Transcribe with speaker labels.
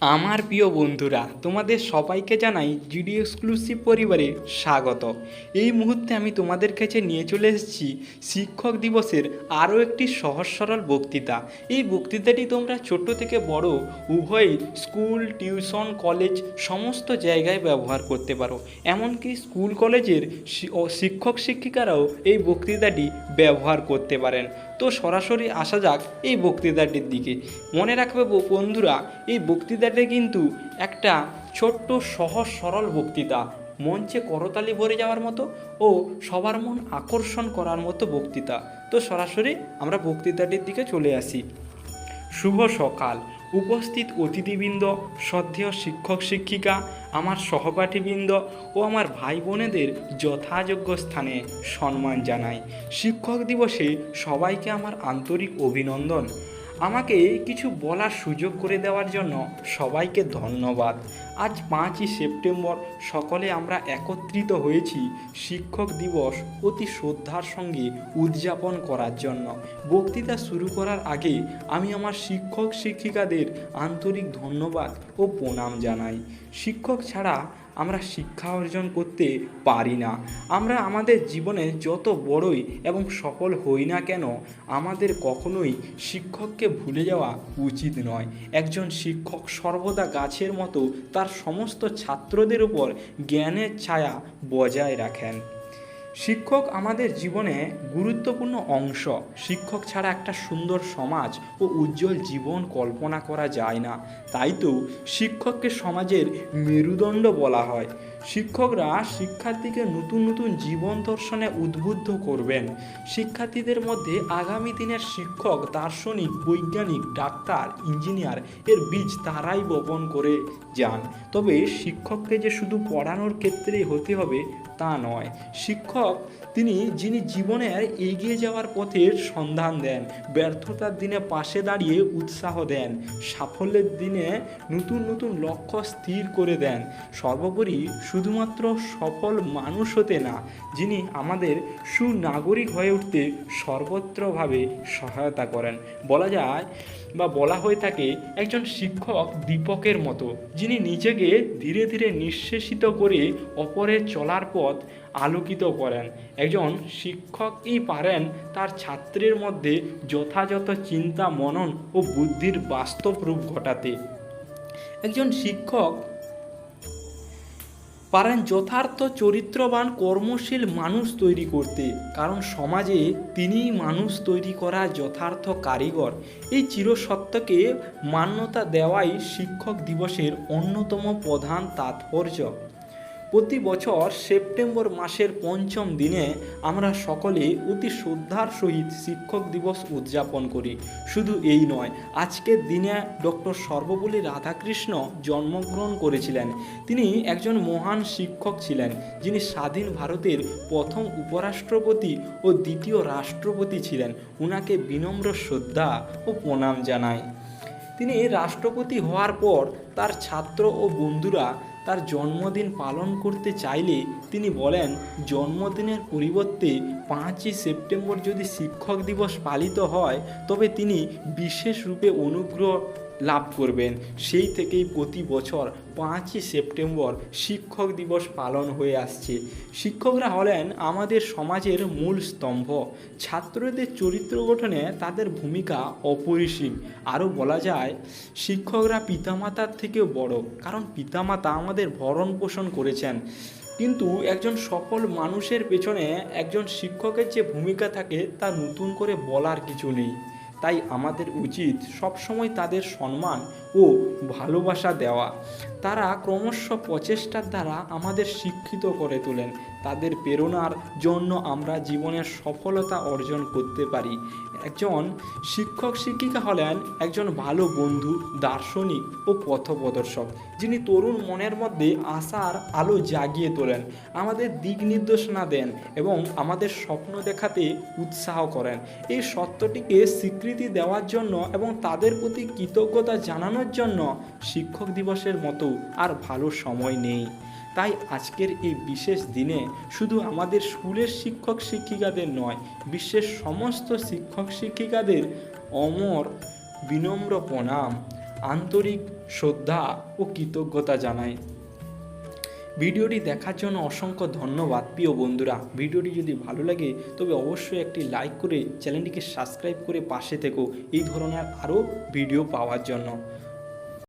Speaker 1: আমার প্রিয় বন্ধুরা, তোমাদের সবাইকে জানাই জিডি এক্সক্লুসিভ পরিবারে স্বাগত। এই মুহূর্তে আমি তোমাদের কাছে নিয়ে চলে এসেছি শিক্ষক দিবসের আরও একটি সহজ সরল বক্তৃতা। এই বক্তৃতাটি তোমরা ছোট থেকে বড়, উভয়ই স্কুল, টিউশন, কলেজ সমস্ত জায়গায় ব্যবহার করতে পারো। এমনকি স্কুল, কলেজের শিক্ষক শিক্ষিকারাও এই বক্তৃতাটি ব্যবহার করতে পারেন। তো সরাসরি আসা যাক এই বক্তৃতাটির দিকে। মনে রাখবে বন্ধুরা, এই বক্তৃতাটি কিন্তু একটা ছোট্ট, সহজ, সরল বক্তৃতা। মঞ্চে করতালি ভরে যাওয়ার মতো ও সবার মন আকর্ষণ করার মতো বক্তৃতা। তো সরাসরি আমরা বক্তৃতাটির দিকে চলে আসি। শুভ সকাল। উপস্থিত অতিথিবৃন্দ, শ্রদ্ধেয় শিক্ষক শিক্ষিকা, আমার সহপাঠীবৃন্দ ও আমার ভাই বোনেদের যথাযোগ্য স্থানে সম্মান জানাই। শিক্ষক দিবসে সবাইকে আমার আন্তরিক অভিনন্দন। আমাকে কিছু বলার সুযোগ করে দেওয়ার জন্য সবাইকে ধন্যবাদ। আজ পাঁচই সেপ্টেম্বর, সকলে আমরা একত্রিত হয়েছি শিক্ষক দিবস অতি শ্রদ্ধার সঙ্গে উদযাপন করার জন্য। বক্তৃতা শুরু করার আগে আমি আমার শিক্ষক শিক্ষিকাদের আন্তরিক ধন্যবাদ ও প্রণাম জানাই। শিক্ষক ছাড়া আমরা শিক্ষা অর্জন করতে পারি না। আমরা আমাদের জীবনে যত বড়ই এবং সফল হই না কেন, আমাদের কখনোই শিক্ষককে ভুলে যাওয়া উচিত নয়। একজন শিক্ষক সর্বদা গাছের মতো তার সমস্ত ছাত্রদের উপর জ্ঞানের ছায়া বজায় রাখেন। শিক্ষক আমাদের জীবনে গুরুত্বপূর্ণ অংশ। শিক্ষক ছাড়া একটা সুন্দর সমাজ ও উজ্জ্বল জীবন কল্পনা করা যায় না। তাই তো শিক্ষককে সমাজের মেরুদণ্ড বলা হয়। শিক্ষকরা শিক্ষার্থীকে নতুন নতুন জীবন দর্শনে উদ্বুদ্ধ করবেন। শিক্ষার্থীদের মধ্যে আগামী দিনের শিক্ষক, দার্শনিক, বৈজ্ঞানিক, ডাক্তার, ইঞ্জিনিয়ার এর বীজ তারাই বপন করে যান। তবে শিক্ষককে যে শুধু পড়ানোর ক্ষেত্রেই হতে হবে তা নয়। শিক্ষক, তিনি যিনি জীবনের এগিয়ে যাওয়ার পথের সন্ধান দেন, ব্যর্থতার দিনে পাশে দাঁড়িয়ে উৎসাহ দেন, সাফল্যের দিনে নতুন নতুন লক্ষ্য স্থির করে দেন। সর্বোপরি শুধুমাত্র সফল মানুষ হতে না, যিনি আমাদের সুনাগরিক হয়ে উঠতে সর্বত্রভাবে সহায়তা করেন। বলা যায় বা বলা হয়ে থাকে, একজন শিক্ষক দীপকের মতো, যিনি নিজেকে ধীরে ধীরে নিঃশেষিত করে অপরের চলার পথ আলোকিত করেন। একজন শিক্ষকই পারেন তার ছাত্রের মধ্যে যথাযথ চিন্তা, মনন ও বুদ্ধির বাস্তব রূপ ঘটাতে। একজন শিক্ষক পারেন যথার্থ চরিত্রবান, কর্মশীল মানুষ তৈরি করতে, কারণ সমাজে তিনি মানুষ তৈরি করা যথার্থ কারিগর। এই চিরসত্যকে মান্যতা দেওয়াই শিক্ষক দিবসের অন্যতম প্রধান তাৎপর্য। প্রতি বছর সেপ্টেম্বর মাসের পঞ্চম দিনে আমরা সকলে অতি শ্রদ্ধার সহিত শিক্ষক দিবস উদযাপন করি। শুধু এই নয় আজকের দিনে ডক্টর সর্বপল্লী রাধাকৃষ্ণ জন্মগ্রহণ করেছিলেন। তিনি একজন মহান শিক্ষক ছিলেন, যিনি স্বাধীন ভারতের প্রথম উপরাষ্ট্রপতি ও দ্বিতীয় রাষ্ট্রপতি ছিলেন। উনাকে বিনম্র শ্রদ্ধা ও প্রণাম জানায় তিনি রাষ্ট্রপতি হওয়ার পর তার ছাত্র ও বন্ধুরা তার জন্মদিন পালন করতে চাইলে তিনি বলেন, জন্মদিনের পরিবর্তে পাঁচই সেপ্টেম্বর যদি শিক্ষক দিবস পালিত হয়, তবে তিনি বিশেষ রূপে অনুগ্রহ লাভ করবেন। সেই থেকেই প্রতি বছর পাঁচই সেপ্টেম্বর শিক্ষক দিবস পালন হয়ে আসছে। শিক্ষকরা হলেন আমাদের সমাজের মূল স্তম্ভ। ছাত্রদের চরিত্র গঠনে তাদের ভূমিকা অপরিসীম। আরও বলা যায়, শিক্ষকরা পিতামাতার থেকেও বড়, কারণ পিতামাতা আমাদের ভরণ পোষণ করেছেন। কিন্তু একজন সফল মানুষের পেছনে একজন শিক্ষকের যে ভূমিকা থাকে, তা নতুন করে বলার কিছু নেই। তাই আমাদের উচিত সবসময় তাদের সম্মান ও ভালোবাসা দেওয়া। তারা ক্রমশ প্রচেষ্টার দ্বারা আমাদের শিক্ষিত করে তোলেন। তাদের প্রেরণার জন্য আমরা জীবনের সফলতা অর্জন করতে পারি। একজন শিক্ষক শিক্ষিকা হলেন একজন ভালো বন্ধু, দার্শনিক ও পথপ্রদর্শক, যিনি তরুণ মনের মধ্যে আশার আলো জাগিয়ে তোলেন, আমাদের দিক নির্দেশনা দেন এবং আমাদের স্বপ্ন দেখাতে উৎসাহ করেন। এই সত্যটিকে স্বীকৃতি দেওয়ার জন্য এবং তাদের প্রতি কৃতজ্ঞতা জানানোর জন্য শিক্ষক দিবসের মতো আর ভালো সময় নেই। তাই আজকের এই বিশেষ দিনে শুধু আমাদের স্কুলের শিক্ষক শিক্ষিকাদের নয়, বিশ্বের সমস্ত শিক্ষক শিক্ষিকাদের অমর, বিনম্র প্রণাম, আন্তরিক শ্রদ্ধা ও কৃতজ্ঞতা জানাই। ভিডিওটি দেখার জন্য অসংখ্য ধন্যবাদ, প্রিয় বন্ধুরা। ভিডিওটি যদি ভালো লাগে, তবে অবশ্যই একটি লাইক করে চ্যানেলটিকে সাবস্ক্রাইব করে পাশে থেকো। এই ধরনের আরও ভিডিও পাওয়ার জন্য।